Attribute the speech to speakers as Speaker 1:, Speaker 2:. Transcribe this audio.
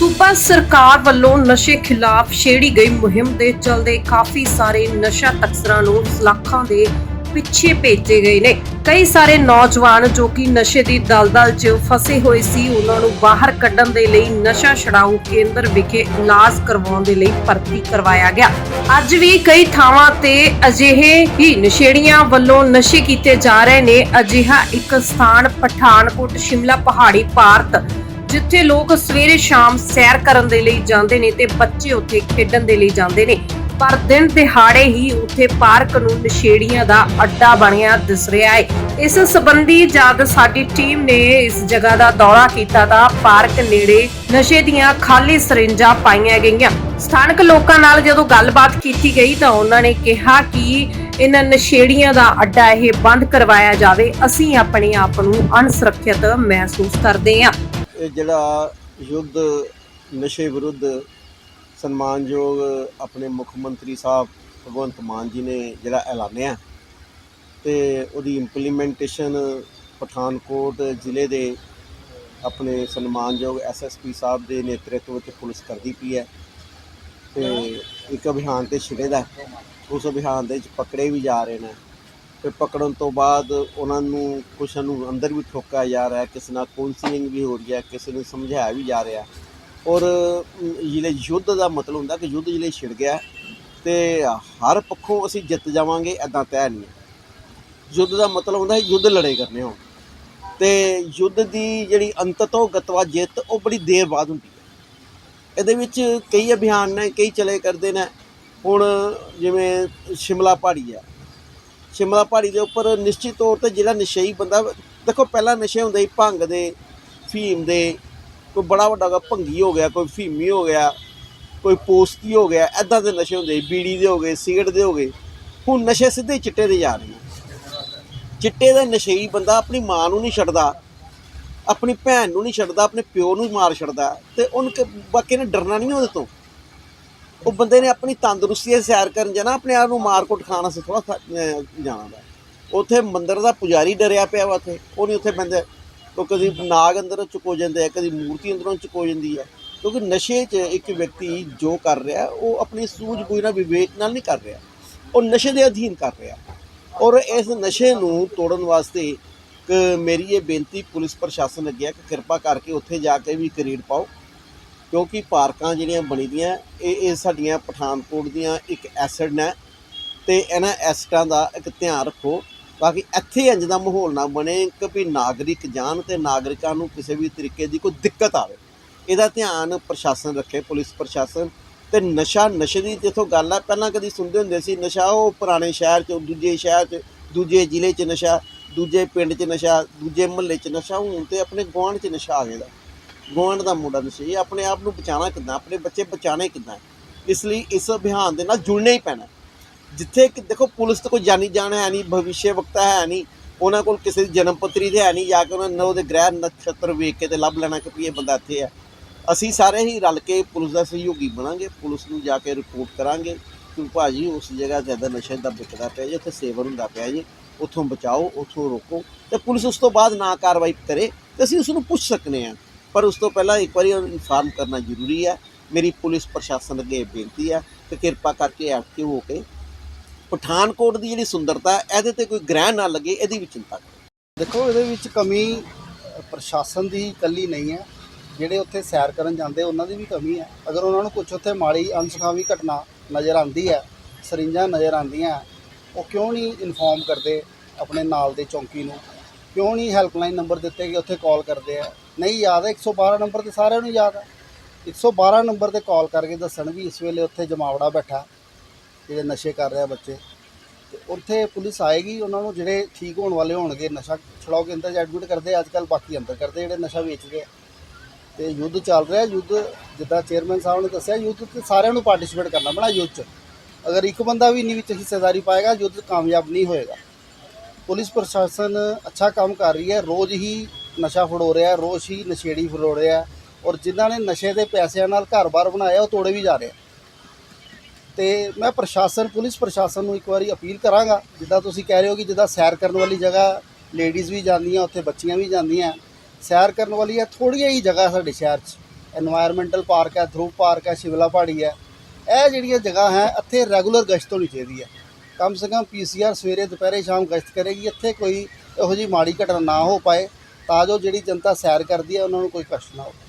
Speaker 1: ਸੂਬਾ ਸਰਕਾਰ ਵੱਲੋਂ ਨਸ਼ੇ ਖਿਲਾਫ ਛੇੜੀ ਗਈ ਮੁਹਿੰਮ ਦੇ ਚਲਦੇ ਕਾਫੀ ਸਾਰੇ ਨਸ਼ਾ ਤਸਕਰਾਂ ਨੂੰ ਸਲਾਖਾਂ ਦੇ ਪਿੱਛੇ ਭੇਜੇ ਗਏ ਨੇ। ਕਈ ਸਾਰੇ ਨੌਜਵਾਨ ਜੋ ਕਿ ਨਸ਼ੇ ਦੀ ਦਲਦਲ 'ਚ ਫਸੇ ਹੋਏ ਸੀ, ਉਹਨਾਂ ਨੂੰ ਬਾਹਰ ਕੱਢਣ ਦੇ ਲਈ ਨਸ਼ਾ ਛਡਾਊ ਕੇਂਦਰ ਵਿਖੇ ਇਲਾਜ ਕਰਵਾਉਣ ਦੇ ਲਈ ਭਰਤੀ ਕਰਵਾਇਆ ਗਿਆ। ਅੱਜ ਵੀ ਕਈ ਥਾਵਾਂ ਤੇ ਅਜਿਹੇ ਹੀ ਨਸ਼ੇੜੀਆਂ ਵੱਲੋਂ ਨਸ਼ੇ ਕੀਤੇ ਜਾ ਰਹੇ ਨੇ। ਅਜਿਹਾ ਇੱਕ ਸਥਾਨ ਪਠਾਨਕੋਟ ਸ਼ਿਮਲਾ ਪਹਾੜੀ ਭਾਰਤ ਜਿੱਥੇ ਲੋਕ ਸਵੇਰੇ ਸ਼ਾਮ ਸੈਰ ਕਰਨ ਦੇ ਲਈ ਜਾਂਦੇ ਨੇ ਤੇ ਬੱਚੇ ਉੱਥੇ ਖੇਡਣ ਦੇ ਲਈ ਜਾਂਦੇ ਨੇ। ਪਰ ਦਿਨ ਦਿਹਾੜੇ ਹੀ ਉੱਥੇ ਪਾਰਕ ਨੂੰ ਨਸ਼ੇੜੀਆਂ ਦਾ ਅੱਡਾ ਬਣਿਆ ਦਿਸ ਰਿਹਾ ਹੈ ਇਸ ਸੰਬੰਧੀ ਜਦ ਸਾਡੀ ਟੀਮ ਨੇ ਇਸ ਜਗ੍ਹਾ ਦਾ ਦੌਰਾ ਕੀਤਾ ਤਾਂ ਪਾਰਕ ਨੇੜੇ ਨਸ਼ੇ ਦੀਆਂ ਖਾਲੀ ਸਰਿੰਜਾਂ ਪਾਈਆਂ ਗਈਆਂ। ਸਥਾਨਕ ਲੋਕਾਂ ਨਾਲ ਜਦੋਂ ਗੱਲਬਾਤ ਕੀਤੀ ਗਈ ਤਾਂ ਉਹਨਾਂ ਨੇ ਕਿਹਾ ਕਿ ਇਹਨਾਂ ਨਸ਼ੇੜੀਆਂ ਦਾ ਅੱਡਾ ਇਹ ਬੰਦ ਕਰਵਾਇਆ ਜਾਵੇ। ਅਸੀਂ ਆਪਣੇ ਆਪ ਨੂੰ ਅਣਸੁਰੱਖਿਅਤ ਮਹਿਸੂਸ ਕਰਦੇ ਹਾਂ।
Speaker 2: ਇਹ ਜਿਹੜਾ ਯੁੱਧ, ਨਸ਼ੇ ਵਿਰੁੱਧ ਸਨਮਾਨਯੋਗ ਆਪਣੇ ਮੁੱਖ ਮੰਤਰੀ ਸਾਹਿਬ ਭਗਵੰਤ ਮਾਨ ਜੀ ਨੇ ਜਿਹੜਾ ਐਲਾਨਿਆ ਤੇ ਉਹਦੀ ਇੰਪਲੀਮੈਂਟੇਸ਼ਨ ਪਠਾਨਕੋਟ ਜ਼ਿਲ੍ਹੇ ਦੇ ਆਪਣੇ ਸਨਮਾਨਯੋਗ ਐਸਐਸਪੀ ਸਾਹਿਬ ਦੇ ਨੇਤਰਤਵ ਵਿੱਚ ਪੁਲਿਸ ਕਰਦੀ ਪਈ ਹੈ ਤੇ ਇੱਕ ਅਭਿਆਨ ਤੇ ਛਿੜੇ ਦਾ ਉਸ ਅਭਿਆਨ ਦੇ ਵਿੱਚ ਪਕੜੇ ਵੀ ਜਾ ਰਹੇ ਨੇ। ਫਿਰ ਪਕੜਨ ਤੋਂ ਬਾਅਦ ਉਹਨਾਂ ਨੂੰ, ਕੁਛ ਨੂੰ ਅੰਦਰ ਵੀ ਠੋਕਿਆ ਜਾ ਰਿਹਾ, ਕਿਸੇ ਨਾਲ ਕਾਉਂਸਲਿੰਗ ਵੀ ਹੋ ਰਹੀ ਹੈ, ਕਿਸੇ ਨੂੰ ਸਮਝਾਇਆ ਵੀ ਜਾ ਰਿਹਾ। ਔਰ ਜਿਹੜੇ ਯੁੱਧ ਦਾ ਮਤਲਬ ਹੁੰਦਾ ਕਿ ਯੁੱਧ ਜਿਹੜੇ ਛਿੜ ਗਿਆ, ਤੇ ਹਰ ਪੱਖੋਂ ਅਸੀਂ ਜਿੱਤ ਜਾਵਾਂਗੇ ਐਦਾਂ ਤੈਅ ਨਹੀਂ ਯੁੱਧ ਦਾ ਮਤਲਬ ਹੁੰਦਾ ਹੈ ਯੁੱਧ ਲੜੇ ਕਰਨੇ ਹੋਣ। ਤੇ ਯੁੱਧ ਦੀ ਜਿਹੜੀ ਅੰਤਤੋ ਗਤਵਾ ਜਿੱਤ, ਉਹ ਬੜੀ ਦੇਰ ਬਾਅਦ ਹੁੰਦੀ ਹੈ। ਇਹਦੇ ਵਿੱਚ ਕਈ ਅਭਿਆਨ ਨੇ, ਕਈ ਚਲੇ ਕਰਦੇ ਨੇ। ਹੁਣ ਜਿਵੇਂ ਸ਼ਿਮਲਾ ਪਹਾੜੀ ਆ ਸ਼ਿਮਲਾ ਪਹਾੜੀ ਦੇ ਉੱਪਰ ਨਿਸ਼ਚਿਤ ਤੌਰ ਤੇ ਜਿਹੜਾ ਨਸ਼ਈ ਬੰਦਾ, ਦੇਖੋ ਪਹਿਲਾਂ ਨਸ਼ੇ ਹੁੰਦੇ ਸੀ ਭੰਗ ਦੇ, ਫੀਮ ਦੇ, ਕੋਈ ਬੜਾ ਵੱਡਾ ਗਾ ਭੰਗੀ ਹੋ ਗਿਆ, ਕੋਈ ਫੀਮੀ ਹੋ ਗਿਆ, ਕੋਈ ਪੋਸਤੀ ਹੋ ਗਿਆ ਐਦਾਂ ਦੇ ਨਸ਼ੇ ਹੁੰਦੇ ਸੀ, ਬੀੜੀ ਦੇ ਹੋ ਗਏ, ਸਿਗਰਟ ਦੇ ਹੋ ਗਏ। ਹੁਣ ਨਸ਼ੇ ਸਿੱਧੇ ਚਿੱਟੇ ਦੇ ਜਾ ਰਹੇ ਨੇ। ਚਿੱਟੇ ਦਾ ਨਸ਼ਈ ਬੰਦਾ ਆਪਣੀ ਮਾਂ ਨੂੰ ਨਹੀਂ ਛੱਡਦਾ, ਆਪਣੀ ਭੈਣ ਨੂੰ ਨਹੀਂ ਛੱਡਦਾ, ਆਪਣੇ ਪਿਓ ਨੂੰ ਮਾਰ ਛੱਡਦਾ ਤੇ ਉਹਨ ਬਾਕੀ ਨੇ ਡਰਨਾ ਨਹੀਂ ਉਹਦੇ ਤੋਂ। ਉਹ ਬੰਦੇ ਨੇ ਆਪਣੀ ਤੰਦਰੁਸਤੀ ਦੀ ਸੈਰ ਕਰਨ ਜਾਣਾ, ਆਪਣੇ ਆਪ ਨੂੰ ਮਾਰ ਕੁੱਟ ਖਾਣਾ ਸੇ ਥੋੜਾ ਜਾਣਾ ਦਾ ਉੱਥੇ ਮੰਦਰ ਦਾ ਪੁਜਾਰੀ ਡਰਿਆ ਪਿਆ ਵਾ ਉੱਥੇ। ਉਹ ਨਹੀਂ ਉੱਥੇ ਬੰਦੇ, ਉਹ ਕਦੀ ਨਾਗ ਅੰਦਰੋਂ ਚੁਕੋ ਜਾਂਦੇ ਆ, ਕਦੀ ਮੂਰਤੀ ਅੰਦਰੋਂ ਚੁਕੋ ਜਾਂਦੀ ਹੈ ਕਿਉਂਕਿ ਨਸ਼ੇ 'ਚ ਇੱਕ ਵਿਅਕਤੀ ਜੋ ਕਰ ਰਿਹਾ, ਉਹ ਆਪਣੀ ਸੂਝ-ਬੂਝ ਨਾਲ ਵਿਵੇਕ ਨਾਲ ਨਹੀਂ ਕਰ ਰਿਹਾ। ਉਹ ਨਸ਼ੇ ਦੇ ਅਧੀਨ ਕਰ ਰਿਹਾ। ਔਰ ਇਸ ਨਸ਼ੇ ਨੂੰ ਤੋੜਨ ਵਾਸਤੇ ਇੱਕ ਮੇਰੀ ਇਹ ਬੇਨਤੀ ਪੁਲਿਸ ਪ੍ਰਸ਼ਾਸਨ ਅੱਗੇ ਹੈ ਕਿ ਕਿਰਪਾ ਕਰਕੇ ਉੱਥੇ ਜਾ ਕੇ ਵੀ ਕਰੀਡ ਪਾਓ। ਕਿਉਂਕਿ ਪਾਰਕਾਂ ਜਿਹੜੀਆਂ ਬਣੀ ਦੀਆਂ, ਇਹ ਇਹ ਸਾਡੀਆਂ ਪਠਾਨਕੋਟ ਦੀਆਂ ਇੱਕ ਐਸਡ ਨੇ, ਤੇ ਇਹਨਾਂ ਐਸਟਾਂ ਦਾ ਇੱਕ ਧਿਆਨ ਰੱਖੋ ਬਾਕੀ ਇੱਥੇ ਇੰਜ ਦਾ ਮਾਹੌਲ ਨਾ ਬਣੇ ਕਿ ਵੀ ਨਾਗਰਿਕ ਜਾਣ ਤੇ ਨਾਗਰਿਕਾਂ ਨੂੰ ਕਿਸੇ ਵੀ ਤਰੀਕੇ ਦੀ ਕੋਈ ਦਿੱਕਤ ਆਵੇ। ਇਹਦਾ ਧਿਆਨ ਪ੍ਰਸ਼ਾਸਨ ਰੱਖੇ, ਪੁਲਿਸ ਪ੍ਰਸ਼ਾਸਨ। ਤੇ ਨਸ਼ਾ, ਨਸ਼ੇ ਦੀ ਜਿੱਥੋਂ ਗੱਲ ਆ, ਪਹਿਲਾਂ ਕਦੀ ਸੁਣਦੇ ਹੁੰਦੇ ਸੀ, ਨਸ਼ਾ ਉਹ ਪੁਰਾਣੇ ਸ਼ਹਿਰ 'ਚ, ਦੂਜੇ ਸ਼ਹਿਰ 'ਚ, ਦੂਜੇ ਜ਼ਿਲ੍ਹੇ 'ਚ ਨਸ਼ਾ, ਦੂਜੇ ਪਿੰਡ 'ਚ ਨਸ਼ਾ, ਦੂਜੇ ਮੁਹੱਲੇ 'ਚ ਨਸ਼ਾ ਹੁਣ ਤੇ ਆਪਣੇ ਗੁਆਂਢ 'ਚ ਨਸ਼ਾ ਆ ਗਿਆ ਗੁਆਂਢ ਦਾ ਮੁੰਡਾ ਨਸ਼ੇ ਆਪਣੇ ਆਪ ਨੂੰ ਬਚਾਉਣਾ ਕਿੱਦਾਂ? ਆਪਣੇ ਬੱਚੇ ਬਚਾਉਣੇ ਕਿੱਦਾਂ? ਇਸ ਲਈ ਇਸ ਅਭਿਆਨ ਦੇ ਨਾਲ ਜੁੜਨਾ ਹੀ ਪੈਣਾ। ਜਿੱਥੇ ਕਿ ਦੇਖੋ, ਪੁਲਿਸ ਤੋਂ ਕੋਈ ਜਾਣੀ ਜਾਣ ਹੈ ਨਹੀਂ ਭਵਿੱਖੇ ਵਕਤਾ ਹੈ ਨਹੀਂ, ਉਹਨਾਂ ਕੋਲ ਕਿਸੇ ਦੀ ਜਨਮ ਪੱਤਰੀ ਤੇ ਹੈ ਨਹੀਂ, ਜਾ ਕੇ ਉਹਨਾਂ ਨੇ ਉਹਦੇ ਗ੍ਰਹਿ ਨਛੱਤਰ ਵੇਖ ਕੇ ਤੇ ਲੱਭ ਲੈਣਾ ਕਿ ਵੀ ਇਹ ਬੰਦਾ ਇੱਥੇ ਹੈ। ਅਸੀਂ ਸਾਰੇ ਹੀ ਰਲ ਕੇ ਪੁਲਿਸ ਦਾ ਸਹਿਯੋਗੀ ਬਣਾਂਗੇ, ਪੁਲਿਸ ਨੂੰ ਜਾ ਕੇ ਰਿਪੋਰਟ ਕਰਾਂਗੇ ਕਿ ਭਾਜੀ ਉਸ ਜਗ੍ਹਾ ਜ਼ਿਆਦਾ ਨਸ਼ੇ ਦਾ ਵਿਕਦਾ ਪਿਆ ਜੀ, ਉੱਥੇ ਸੇਵਨ ਹੁੰਦਾ ਪਿਆ ਜੀ, ਉੱਥੋਂ ਬਚਾਓ, ਉੱਥੋਂ ਰੋਕੋ ਤੇ ਪੁਲਿਸ ਉਸ ਤੋਂ ਬਾਅਦ ਨਾ ਕਾਰਵਾਈ ਕਰੇ ਤੇ ਅਸੀਂ ਉਸ ਨੂੰ ਪੁੱਛ ਸਕਨੇ ਆ। ਪਰ ਉਸ ਤੋਂ ਪਹਿਲਾਂ ਇੱਕ ਵਾਰੀ ਇਨਫਾਰਮ ਕਰਨਾ ਜ਼ਰੂਰੀ ਹੈ ਮੇਰੀ ਪੁਲਿਸ ਪ੍ਰਸ਼ਾਸਨ ਅੱਗੇ ਇਹ ਬੇਨਤੀ ਹੈ ਕਿ ਕਿਰਪਾ ਕਰਕੇ ਐਕਟਿਵ ਹੋ ਕੇ ਪਠਾਨਕੋਟ ਦੀ ਜਿਹੜੀ ਸੁੰਦਰਤਾ, ਇਹਦੇ ਤੇ ਕੋਈ ਗ੍ਰਹਿ ਨਾ ਲੱਗੇ, ਇਹਦੀ ਵੀ ਚਿੰਤਾ ਕਰੋ।
Speaker 3: ਦੇਖੋ, ਇਹਦੇ ਵਿੱਚ ਕਮੀ ਪ੍ਰਸ਼ਾਸਨ ਦੀ ਇਕੱਲੀ ਨਹੀਂ ਹੈ। ਜਿਹੜੇ ਉੱਥੇ ਸੈਰ ਕਰਨ ਜਾਂਦੇ, ਉਹਨਾਂ ਦੀ ਵੀ ਕਮੀ ਹੈ। ਅਗਰ ਉਹਨਾਂ ਨੂੰ ਕੁਝ ਉੱਥੇ ਮਾੜੀ ਅਨਸਖਾਵੀ ਘਟਨਾ ਨਜ਼ਰ ਆਉਂਦੀ ਹੈ, ਸਰਿੰਜਾਂ ਨਜ਼ਰ ਆਉਂਦੀਆਂ, ਉਹ ਕਿਉਂ ਨਹੀਂ ਇਨਫੋਰਮ ਕਰਦੇ ਆਪਣੇ ਨਾਲ ਦੇ ਚੌਂਕੀ ਨੂੰ? ਕਿਉਂ ਨਹੀਂ ਹੈਲਪਲਾਈਨ ਨੰਬਰ ਦਿੱਤੇ ਕਿ ਉੱਥੇ ਕਾਲ ਕਰਦੇ ਆ? ਨਹੀਂ, ਯਾਦ ਹੈ 112 ਨੰਬਰ ਤੇ ਸਾਰਿਆਂ ਨੂੰ ਯਾਦ ਹੈ 112 ਨੰਬਰ ਤੇ ਕਾਲ ਕਰਕੇ ਦੱਸਣ ਵੀ ਇਸ ਵੇਲੇ ਉੱਥੇ ਜਮਾਵੜਾ ਬੈਠਾ, ਜਿਹੜੇ ਨਸ਼ੇ ਕਰ ਰਿਹਾ ਬੱਚੇ। ਤੇ ਉੱਥੇ ਪੁਲਿਸ ਆਏਗੀ, ਉਹਨਾਂ ਨੂੰ ਜਿਹੜੇ ਠੀਕ ਹੋਣ ਵਾਲੇ ਹੋਣਗੇ, ਨਸ਼ਾ ਛੁਡਾਓ ਕੇਂਦਰ 'ਚ ਐਡਮਿਟ ਕਰਦੇ ਅੱਜ ਕੱਲ ਬਾਕੀ ਅੰਦਰ ਕਰਦੇ ਜਿਹੜੇ ਨਸ਼ਾ ਵੇਚਦੇ ਆ। ਤੇ ਯੁੱਧ ਚੱਲ ਰਿਹਾ, ਯੁੱਧ ਜਿੱਦਾਂ ਚੇਅਰਮੈਨ ਸਾਹਿਬ ਨੇ ਦੱਸਿਆ, ਯੁੱਧ ਤੇ ਸਾਰਿਆਂ ਨੂੰ ਪਾਰਟਿਸਿਪੇਟ ਕਰਨਾ ਪੈਣਾ ਯੁੱਧ 'ਚ। ਅਗਰ ਇੱਕ ਬੰਦਾ ਵੀ ਨਹੀਂ ਵਿੱਚ ਹਿੱਸੇਦਾਰੀ ਪਾਏਗਾ, ਯੁੱਧ ਕਾਮਯਾਬ ਨਹੀਂ ਹੋਏਗਾ। ਪੁਲਿਸ ਪ੍ਰਸ਼ਾਸਨ ਅੱਛਾ ਕੰਮ ਕਰ ਰਹੀ ਹੈ, ਰੋਜ਼ ਹੀ ਨਸ਼ਾ ਫੜੋ ਰਿਹਾ ਰੋਸ਼ ਹੀ ਨਸ਼ੇੜੀ ਫੜੋ ਰਿਹਾ ਔਰ ਜਿਨ੍ਹਾਂ ਨੇ ਨਸ਼ੇ ਦੇ ਪੈਸਿਆਂ ਨਾਲ ਘਰ-ਬਾਰ ਬਣਾਇਆ, ਉਹ ਤੋੜੇ ਵੀ ਜਾ ਰਹੇ ਤੇ ਮੈਂ ਪ੍ਰਸ਼ਾਸਨ, ਪੁਲਿਸ ਪ੍ਰਸ਼ਾਸਨ ਨੂੰ ਇੱਕ ਵਾਰੀ ਅਪੀਲ ਕਰਾਂਗਾ, ਜਿੱਦਾਂ ਤੁਸੀਂ ਕਹਿ ਰਹੇ ਹੋ ਕਿ ਜਿੱਦਾਂ ਸੈਰ ਕਰਨ ਵਾਲੀ ਜਗ੍ਹਾ ਲੇਡੀਜ਼ ਵੀ ਜਾਂਦੀਆਂ, ਉੱਥੇ ਬੱਚੀਆਂ ਵੀ ਜਾਂਦੀਆਂ। ਸੈਰ ਕਰਨ ਵਾਲੀ ਹੈ ਥੋੜੀਆਂ ਹੀ ਜਗ੍ਹਾ ਸਾਡੇ ਸ਼ਹਿਰ 'ਚ। এনवायरमेंटल ਪਾਰਕ ਹੈ ਧਰੂਪ ਪਾਰਕ ਹੈ ਸ਼ਿਵਲਾ ਪਹਾੜੀ ਹੈ। ਇਹ ਜਿਹੜੀਆਂ ਜਗ੍ਹਾ ਹੈ, ਇੱਥੇ ਰੈਗੂਲਰ ਗਸ਼ਤ ਹੋਣੀ ਚਾਹੀਦੀ ਹੈ। ਕਮ ਸੇ ਕਮ ਪੀਸੀਆਰ ਸਵੇਰੇ, ਦੁਪਹਿਰੇ, ਸ਼ਾਮ ਗਸ਼ਤ ਕਰੇਗੀ। ਇੱਥੇ ਕੋਈ ਇਹੋ ਜੀ ਮਾੜੀ ਘਟਨਾ ਨਾ ਹੋ ਪਾਏ। ਤਾਂ ਜੋ ਜਿਹੜੀ ਜਨਤਾ ਸੈਰ ਕਰਦੀ ਹੈ ਉਹਨਾਂ ਨੂੰ ਕੋਈ ਕਸ਼ਟ ਨਾ ਹੋਵੇ।